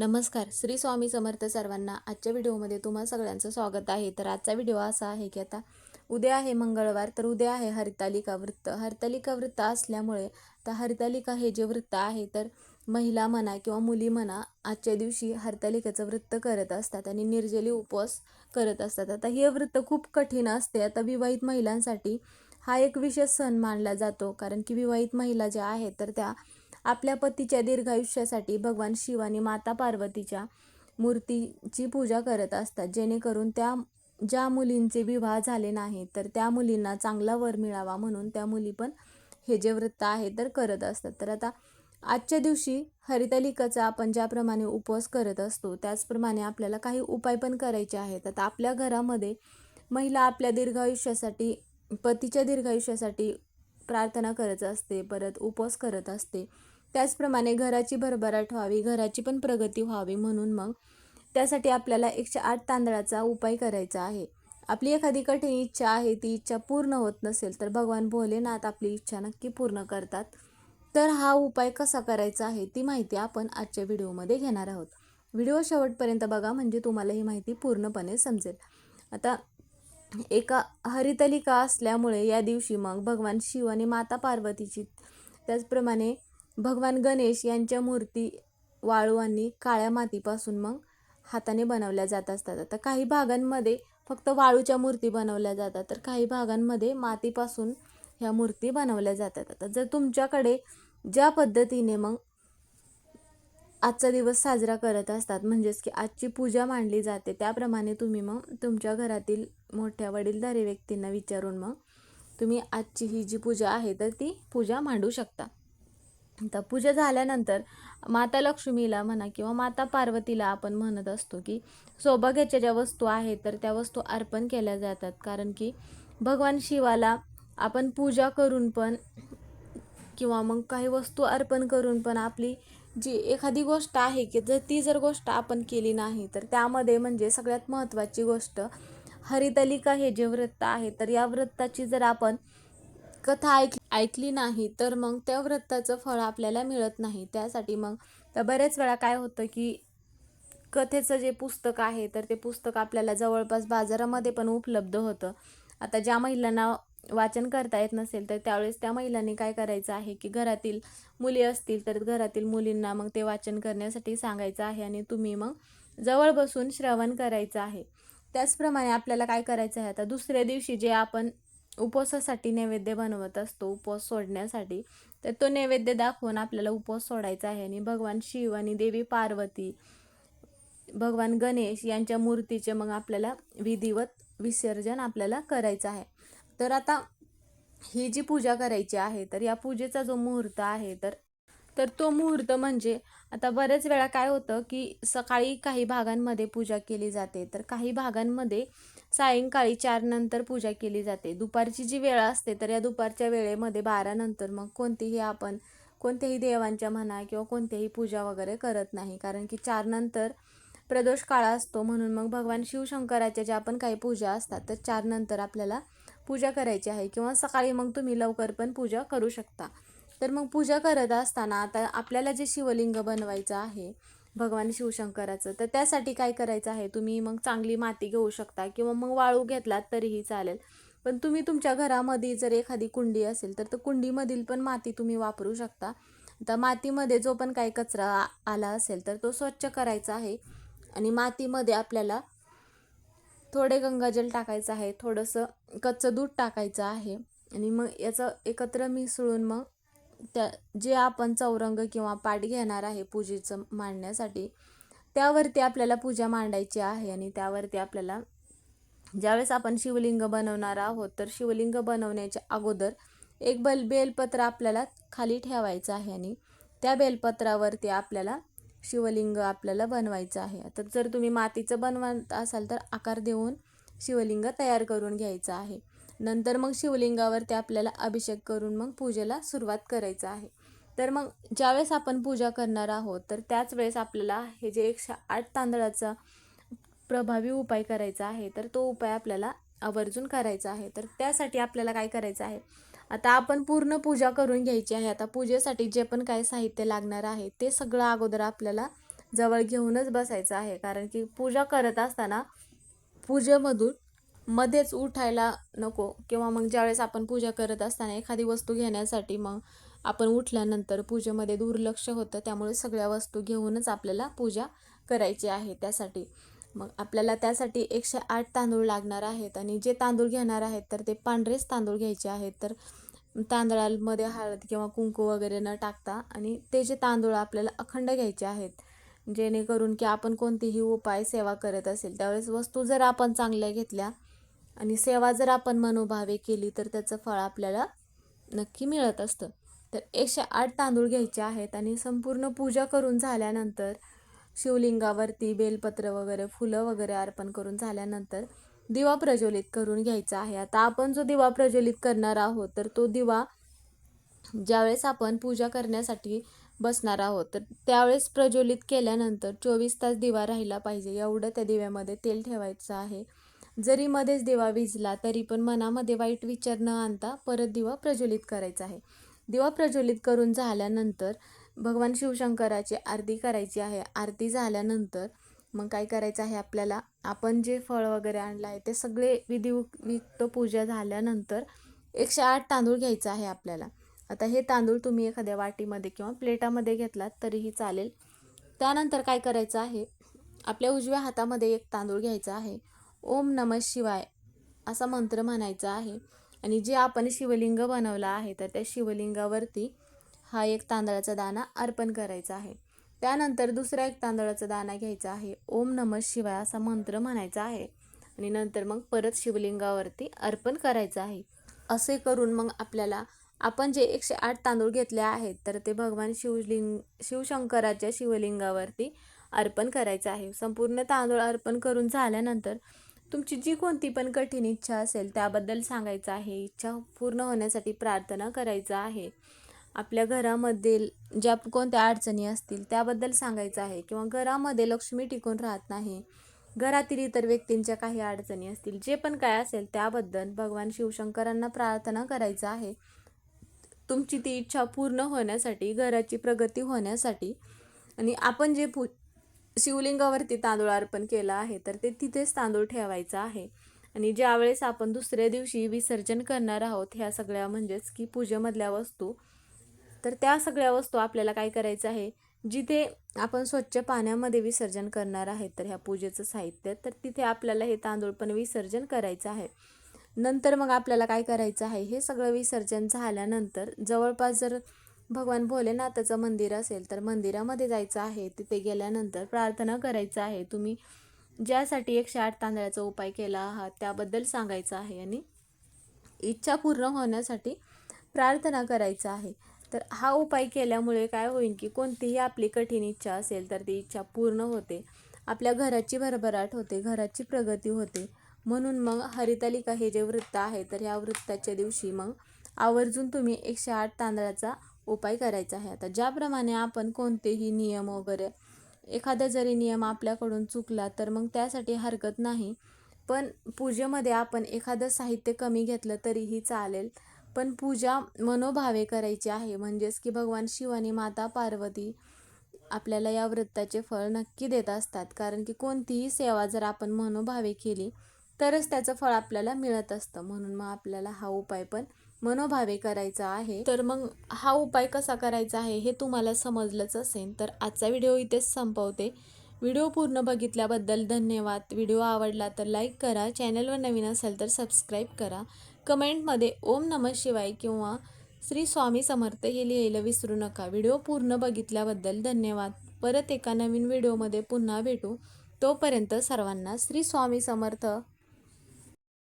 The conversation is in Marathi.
नमस्कार. श्री स्वामी समर्थ सर्वांना आजच्या व्हिडिओमध्ये तुम्हा सगळ्यांचं स्वागत आहे. तर आजचा व्हिडिओ असा आहे की आता उद्या आहे मंगळवार तर उद्या आहे हरितालिका वृत्त हरितालिका वृत्त असल्यामुळे तर हरितालिका हे जे वृत्त आहे तर महिला म्हणा किंवा मुली म्हणा आजच्या दिवशी हरतालिकेचं वृत्त करत असतात आणि निर्जली उपवास करत असतात. आता हे वृत्त खूप कठीण असते. आता विवाहित महिलांसाठी हा एक विशेष सण मानला जातो. कारण की विवाहित महिला ज्या आहेत तर त्या आपल्या पतीच्या दीर्घायुष्यासाठी भगवान शिव आणि माता पार्वतीच्या मूर्तीची पूजा करत असतात. जेणेकरून त्या ज्या मुलींचे विवाह झाले नाही तर त्या मुलींना चांगला वर मिळावा म्हणून त्या मुली पण हे जे व्रत आहे तर करत असतात. तर आता आजच्या दिवशी हरितालिकाचा आपण ज्याप्रमाणे उपवास करत असतो त्याचप्रमाणे आपल्याला काही उपाय पण करायचे आहेत. आता आपल्या घरामध्ये महिला आपल्या दीर्घायुष्यासाठी पतीच्या दीर्घायुष्यासाठी प्रार्थना करत असते परत उपवास करत असते. त्याचप्रमाणे घराची भरभराट व्हावी घराची पण प्रगती व्हावी म्हणून मग त्यासाठी आपल्याला एकशे आठ तांदळाचा उपाय करायचा आहे. आपली एखादी कठीण इच्छा आहे ती इच्छा पूर्ण होत नसेल तर भगवान भोलेनाथ आपली इच्छा नक्की पूर्ण करतात. तर हा उपाय कसा करायचा आहे ती माहिती आपण आजच्या व्हिडिओमध्ये घेणार आहोत. व्हिडिओ शेवटपर्यंत बघा म्हणजे तुम्हाला ही माहिती पूर्णपणे समजेल. आता एका हरितलिका असल्यामुळे या दिवशी मग भगवान शिव आणि माता पार्वतीची त्याचप्रमाणे भगवान गणेश यांच्या मूर्ती वाळू आणि काळ्या मातीपासून मग हाताने बनवल्या जात असतात. आता काही भागांमध्ये फक्त वाळूच्या मूर्ती बनवल्या जातात तर काही भागांमध्ये मातीपासून ह्या मूर्ती बनवल्या जातात. आता जर तुमच्याकडे ज्या पद्धतीने मग आजचा दिवस साजरा करत असतात. म्हणजेच की आजची पूजा मांडली जाते. त्याप्रमाणे तुम्ही मग तुमच्या घरातील मोठ्या वडीलधारी व्यक्तींना विचारून मग तुम्ही आजची ही जी पूजा आहे तर ती पूजा मांडू शकता. तर पूजा झाल्यानंतर माता लक्ष्मीला म्हणा किंवा माता पार्वतीला आपण म्हणत असतो की सौभाग्याच्या ज्या वस्तू आहेत तर त्या वस्तू अर्पण केल्या जातात. कारण की भगवान शिवाला आपण पूजा करून पण किंवा मग काही वस्तू अर्पण करून पण आपली जी एखादी गोष्ट आहे की जर ती जर गोष्ट आपण केली नाही तर त्यामध्ये म्हणजे सगळ्यात महत्त्वाची गोष्ट हरितलिका हे जे व्रत आहे तर या व्रताची जर आपण कथा ऐक ऐकली नाही तर मग त्या व्रताचं फळ आपल्याला मिळत नाही. त्यासाठी मग तर बऱ्याच वेळा काय होतं की कथेचं जे पुस्तक आहे तर ते पुस्तक आपल्याला जवळपास बाजारामध्ये पण उपलब्ध होतं. आता ज्या महिलांना वाचन करता येत नसेल तर त्यावेळेस त्या महिलांनी काय करायचं आहे की घरातील मुली असतील तर घरातील मुलींना मग ते वाचन करण्यासाठी सांगायचं आहे आणि तुम्ही मग जवळ बसून श्रवण करायचं आहे. त्याचप्रमाणे आपल्याला काय करायचं आहे आता दुसऱ्या दिवशी जे आपण उपवासासाठी नैवेद्य बनवत असतो उपवास सोडण्यासाठी तर तो नैवेद्य दाखवून आपल्याला उपवास सोडायचा आहे आणि भगवान शिव आणि देवी पार्वती भगवान गणेश यांच्या मूर्तीचे मग आपल्याला विधिवत विसर्जन आपल्याला करायचं आहे. तर आता ही जी पूजा करायची आहे तर या पूजेचा जो मुहूर्त आहे तर तर तो मुहूर्त म्हणजे आता बऱ्याच वेळा काय होतं की सकाळी काही भागांमध्ये पूजा केली जाते. तर काही भागांमध्ये सायंकाळी चार नंतर पूजा केली जाते. दुपारची जी वेळ असते तर या दुपारच्या वेळेमध्ये बारा नंतर मग कोणतीही आपण कोणत्याही देवांच्या म्हणा किंवा कोणत्याही पूजा वगैरे करत नाही. कारण की चार नंतर प्रदोष काळा असतो म्हणून मग भगवान शिवशंकराच्या ज्या आपण काही पूजा असतात तर चार नंतर आपल्याला पूजा करायची आहे किंवा सकाळी मग तुम्ही लवकर पण पूजा करू शकता. तर मग पूजा करत असताना आता आपल्याला जे शिवलिंग बनवायचं आहे भगवान शिवशंकराचं तर त्यासाठी काय करायचं आहे? तुम्ही मग चांगली माती घेऊ शकता किंवा मग वाळू घेतलात तरीही चालेल. पण तुम्ही तुमच्या घरामध्ये जर एखादी कुंडी असेल तर कुंडीमधील पण माती तुम्ही वापरू शकता. तर मातीमध्ये जो पण काही कचरा आला असेल तर तो स्वच्छ करायचा आहे. आणि मातीमध्ये आपल्याला थोडे गंगाजल टाकायचं आहे थोडंसं कच्चं दूध टाकायचं आहे. आणि मग याचं एकत्र मिसळून मग त्या जे आपण चौरंग किंवा पाठ घेणार आहे पूजेचं मांडण्यासाठी त्यावरती आपल्याला पूजा मांडायची आहे. आणि त्यावरती आपल्याला ज्यावेळेस आपण शिवलिंग बनवणार आहोत तर शिवलिंग बनवण्याच्या अगोदर एक बल बेलपत्र आपल्याला खाली ठेवायचं आहे. आणि त्या बेलपत्रावरती आपल्याला शिवलिंग आपल्याला बनवायचं आहे. आता जर तुम्ही मातीचं बनवत असाल तर आकार देऊन शिवलिंग तयार करून घ्यायचं आहे. नंतर मग शिवलिंगावरती आपल्याला अभिषेक करून मग पूजेला सुरुवात करायचं आहे. तर मग ज्यावेळेस आपण पूजा करणार आहोत तर त्याच वेळेस आपल्याला हे जे एकशे आठ तांदळाचा प्रभावी उपाय करायचा आहे तर तो उपाय आपल्याला आवर्जून करायचा आहे. तर त्यासाठी आपल्याला काय करायचं आहे? आता आपण पूर्ण पूजा करून घ्यायची आहे. आता पूजेसाठी जे पण काय साहित्य लागणार आहे ते सगळं अगोदर आपल्याला जवळ घेऊनच बसायचं आहे. कारण की पूजा करत असताना पूजेमधून मध्येच उठायला नको किंवा मग ज्यावेळेस आपण पूजा करत असताना एखादी वस्तू घेण्यासाठी मग आपण उठल्यानंतर पूजेमध्ये दुर्लक्ष होतं. त्यामुळे सगळ्या वस्तू घेऊनच आपल्याला पूजा करायची आहे त्यासाठी. मग आपल्याला त्यासाठी एकशे आठ तांदूळ लागणार आहेत आणि जे तांदूळ घेणार आहेत तर ते पांढरेच तांदूळ घ्यायचे आहेत. तर तांदळामध्ये हळद किंवा कुंकू वगैरे न टाकता आणि ते जे तांदूळ आपल्याला अखंड घ्यायचे आहेत जेणेकरून की आपण कोणतीही उपाय सेवा करत असेल त्यावेळेस वस्तू जर आपण चांगल्या घेतल्या आणि सेवा जर आपण मनोभावे केली तर त्याचं फळ आपल्याला नक्की मिळत असतं. तर एकशे आठ तांदूळ घ्यायचे आहेत आणि संपूर्ण पूजा करून झाल्यानंतर शिवलिंगावरती बेलपत्र वगैरे फुलं वगैरे अर्पण करून झाल्यानंतर दिवा प्रज्वलित करून घ्यायचा आहे. आता आपण जो दिवा प्रज्वलित करणार आहोत तर तो दिवा ज्यावेळेस आपण पूजा करण्यासाठी बसणार आहोत तर त्यावेळेस प्रज्वलित केल्यानंतर चोवीस तास दिवा राहिला पाहिजे. एवढं त्या दिव्यामध्ये तेल ठेवायचं आहे. जरी मध्येच दिवा विजला तरी पण मनामध्ये वाईट विचार न आणता परत दिवा प्रज्वलित करायचा आहे. दिवा प्रज्वलित करून झाल्यानंतर भगवान शिवशंकराची आरती करायची आहे. आरती झाल्यानंतर मग काय करायचं आहे आपल्याला? आपण जे फळ वगैरे आणलं आहे ते सगळे विधियुक्त पूजा झाल्यानंतर एकशे आठ तांदूळ घ्यायचं आहे आपल्याला. आता हे तांदूळ तुम्ही एखाद्या वाटीमध्ये किंवा प्लेटामध्ये घेतलात तरीही चालेल. त्यानंतर काय करायचं आहे? आपल्या उजव्या हातामध्ये एक तांदूळ घ्यायचा आहे. ओम नम शिवाय असा मंत्र म्हणायचा आहे. आणि जे आपण शिवलिंग बनवलं आहे तर त्या शिवलिंगावरती हा एक तांदळाचा दाणा अर्पण करायचा आहे. त्यानंतर दुसरा एक तांदळाचा दाणा घ्यायचा आहे. ओम नम शिवाय असा मंत्र म्हणायचा आहे. आणि नंतर मग परत शिवलिंगावरती अर्पण करायचं आहे. असे करून मग आपल्याला आपण जे एकशे आठ तांदूळ घेतले आहेत तर ते भगवान शिवलिंग शिवशंकराच्या शिवलिंगावरती अर्पण करायचं आहे. संपूर्ण तांदूळ अर्पण करून झाल्यानंतर तुमची जी कोणती पण कठीण इच्छा असेल त्याबद्दल सांगायचं आहे. इच्छा पूर्ण होण्यासाठी प्रार्थना करायचं आहे. आपल्या घरामधील ज्या कोणत्या अडचणी असतील त्याबद्दल सांगायचं आहे. किंवा घरामध्ये लक्ष्मी टिकून राहत नाही घरातील इतर व्यक्तींच्या काही अडचणी असतील जे पण काय असेल त्याबद्दल भगवान शिवशंकरांना प्रार्थना करायचं आहे. तुमची ती इच्छा पूर्ण होण्यासाठी घराची प्रगती होण्यासाठी आणि आपण जे पू शिवलिंगावरती तांदूळ अर्पण केला आहे तर ते तिथेच तांदूळ ठेवायचं आहे. आणि ज्यावेळेस आपण दुसऱ्या दिवशी विसर्जन करणार आहोत ह्या सगळ्या म्हणजेच की पूजेमधल्या वस्तू तर त्या सगळ्या वस्तू आपल्याला काय करायचं आहे? जिथे आपण स्वच्छ पाण्यामध्ये विसर्जन करणार आहे तर ह्या पूजेचं साहित्य तर तिथे आपल्याला हे तांदूळ पण विसर्जन करायचं आहे. नंतर मग आपल्याला काय करायचं आहे? हे सगळं विसर्जन झाल्यानंतर जवळपास जर भगवान भोलेनाथाचं मंदिर असेल तर मंदिरामध्ये जायचं आहे. तिथे गेल्यानंतर प्रार्थना करायचं आहे. तुम्ही ज्यासाठी एकशे आठ तांदळाचा उपाय केला आहात त्याबद्दल सांगायचं आहे आणि इच्छा पूर्ण होण्यासाठी प्रार्थना करायचं आहे. तर हा उपाय केल्यामुळे काय होईल की कोणतीही आपली कठीण इच्छा असेल तर ती इच्छा पूर्ण होते. आपल्या घराची भरभराट होते घराची प्रगती होते. म्हणून मग हरितालिका हे जे वृत्त आहे तर ह्या वृत्ताच्या दिवशी मग आवर्जून तुम्ही एकशे आठ तांदळाचा उपाय करायचा आहे. आता ज्याप्रमाणे आपण कोणतेही नियम वगैरे एखादा जरी नियम आपल्याकडून चुकला तर मग त्यासाठी हरकत नाही. पण पूजेमध्ये आपण एखादं साहित्य कमी घेतलं तरीही चालेल. पण पूजा मनोभावे करायची आहे. म्हणजेच की भगवान शिव आणि माता पार्वती आपल्याला या व्रताचे फळ नक्की देत असतात. कारण की कोणतीही सेवा जर आपण मनोभावे केली तरच त्याचं फळ आपल्याला मिळत असतं. म्हणून मग आपल्याला हा उपाय पण मनोभावे करायचा आहे. तर मग हा उपाय कसा करायचा आहे हे तुम्हाला समजलंच असेल. तर आजचा व्हिडिओ इथेच संपवते. व्हिडिओ पूर्ण बघितल्याबद्दल धन्यवाद. व्हिडिओ आवडला तर लाईक करा. चॅनलवर नवीन असेल तर सबस्क्राईब करा. कमेंटमध्ये ओम नमः शिवाय किंवा श्री स्वामी समर्थ हे लिहायला विसरू नका. व्हिडिओ पूर्ण बघितल्याबद्दल धन्यवाद. परत एका नवीन व्हिडिओमध्ये पुन्हा भेटू. तोपर्यंत सर्वांना श्री स्वामी समर्थ.